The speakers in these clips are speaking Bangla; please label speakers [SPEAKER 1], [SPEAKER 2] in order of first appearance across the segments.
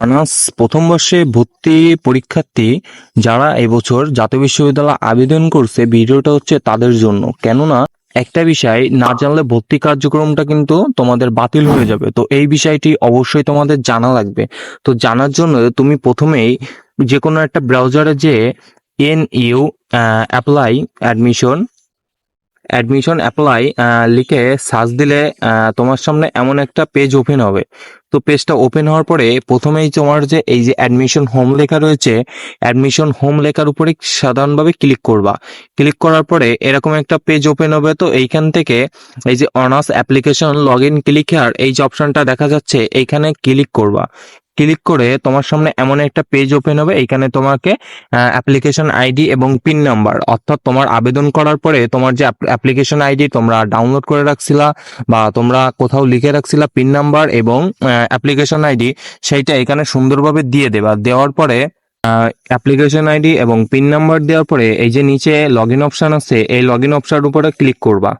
[SPEAKER 1] অনার্স প্রথম বর্ষে ভর্তি পরীক্ষার্থী যারা এবছর জাতীয় বিশ্ববিদ্যালয়ে আবেদন করছে, ভিডিওটা হচ্ছে তাদের জন্য। কেননা, একটা বিষয় না জানলে ভর্তি কার্যক্রমটা কিন্তু তোমাদের বাতিল হয়ে যাবে। তো এই বিষয়টি অবশ্যই তোমাদের জানা লাগবে। তো জানার জন্য তুমি প্রথমেই যে কোনো একটা ব্রাউজারে যে N U apply admission admission apply লিখে সার্চ দিলে তোমার সামনে এমন একটা পেজ ওপেন হবে। তো পেজটা ওপেন হওয়ার পরে প্রথমেই তোমার যে এই যে অ্যাডমিশন হোম লেখা রয়েছে অ্যাডমিশন হোম লেখার উপরে সাধারণভাবে ক্লিক করবা। ক্লিক করার পরে এরকম একটা পেজ ওপেন হবে, তো এইখান থেকে এই যে honours application log in click here এই যে অপশনটা দেখা যাচ্ছে, এইখানে ক্লিক করবা। ক্লিক করে তোমার সামনে এমন একটা পেজ ওপেন হবে এইখানে তোমাকে অ্যাপ্লিকেশন আইডি এবং পিন নাম্বার অর্থাৎ তোমার আবেদন করার পরে তোমার যে অ্যাপ্লিকেশন আইডি তোমরা ডাউনলোড করে রাখছিলা বা তোমরা কোথাও লিখে রাখছিলা পিন নাম্বার এবং অ্যাপ্লিকেশন আইডি সেইটা এখানে সুন্দরভাবে দিয়ে দেবা। দেওয়ার পরে অ্যাপ্লিকেশন আইডি এবং পিন নাম্বার দেওয়ার পরে এই যে নিচে লগ ইন অপশন আছে, এই লগ ইন অপশন উপরে ক্লিক করবা।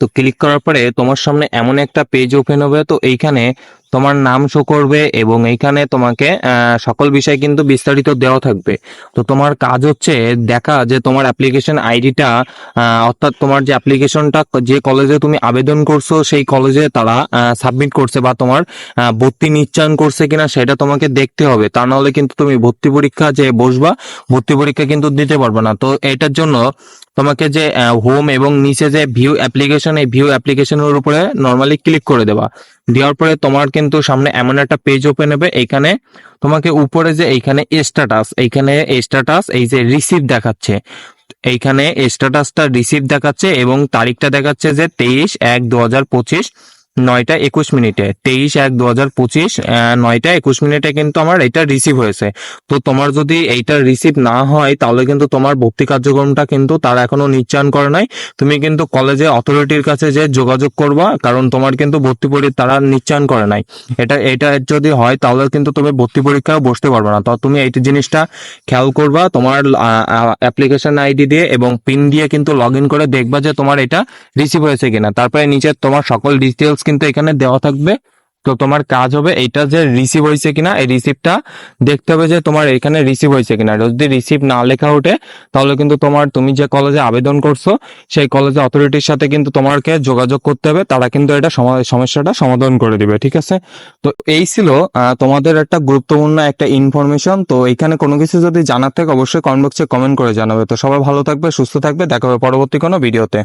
[SPEAKER 1] তো ক্লিক করার পরে তোমার সামনে এমন একটা পেজ ওপেন হবে, তো এইখানে তোমার নাম শো করবে এবং এইখানে তোমাকে সকল বিষয় কিন্তু বিস্তারিত দেওয়া থাকবে। তো তোমার কাজ হচ্ছে দেখা যে তোমার অ্যাপ্লিকেশন আইডিটা অর্থাৎ তোমার যে অ্যাপ্লিকেশনটা যে কলেজে তুমি আবেদন করছ, সেই কলেজে তারা সাবমিট করছে বা তোমার ভর্তি নিশ্চয়ন করছে কিনা সেটা তোমাকে দেখতে হবে। তা নাহলে কিন্তু তুমি ভর্তি পরীক্ষা যে বসবা, ভর্তি পরীক্ষা কিন্তু দিতে পারবে না। তো এটার জন্য তোমাকে যে হোম এবং নিচে যে ভিউ অ্যাপ্লিকেশন এই ভিউ অ্যাপ্লিকেশনের উপরে নর্মালি ক্লিক করে দেবা। দেওয়ার পরে তোমার কিন্তু সামনে এমন একটা পেজ ওপেন হবে, এইখানে তোমাকে উপরে যে এইখানে স্ট্যাটাস এইখানে স্ট্যাটাস এই যে রিসিভ দেখাচ্ছে। এইখানে স্ট্যাটাসটা রিসিভ দেখাচ্ছে এবং তারিখটা দেখাচ্ছে যে তেইশ এক দু হাজার পঁচিশ। নয়টা একুশ মিনিটে, তেইশ এক দু হাজার পঁচিশ নয়টা একুশ মিনিটে কিন্তু আমার এটা রিসিভ হয়েছে। তো তোমার যদি এইটা রিসিভ না হয়, তাহলে কিন্তু তোমার ভর্তি কার্যক্রমটা কিন্তু তারা এখনও নিশ্চয়ন করে নাই। তুমি কিন্তু কলেজে অথরিটির কাছে যে যোগাযোগ করবা, কারণ তোমার কিন্তু ভর্তি পরীক্ষা তারা নিশ্চয়ন করে নাই। এটা এটা যদি হয়, তাহলে কিন্তু তুমি ভর্তি পরীক্ষায় বসতে পারবে না। তো তুমি এই জিনিসটা খেয়াল করবা, তোমার অ্যাপ্লিকেশন আইডি দিয়ে এবং পিন দিয়ে কিন্তু লগ ইন করে দেখবা যে তোমার এটা রিসিভ হয়েছে কিনা। তারপরে নিচে তোমার সকল ডিটেলস কিন্তু এখানে দেওয়া থাকবে। তো তোমার কাজ হবে এটা যে রিসিভ হয়েছে কিনা, এই রিসিভটা দেখতে হবে যে তোমার এখানে রিসিভ হয়েছে কিনা। যদি রিসিভ না লেখা ওঠে, তাহলে কিন্তু তোমার তুমি যে কলেজে আবেদন করছ, সেই কলেজে অথরিটির সাথে কিন্তু তোমাকে যোগাযোগ করতে হবে। তারা কিন্তু এটা সমা- সমস্যাটা সমাধান করে দিবে, ঠিক আছে? তো এই ছিল তোমাদের একটা গুরুত্বপূর্ণ একটা ইনফরমেশন তো এখানে কোনো কিছু যদি জানার থাকে, অবশ্যই কমেন্ট বক্সে কমেন্ট করে জানাবে। তো সবাই ভালো থাকবে, সুস্থ থাকবে। দেখা হবে পরবর্তী কোনো ভিডিওতে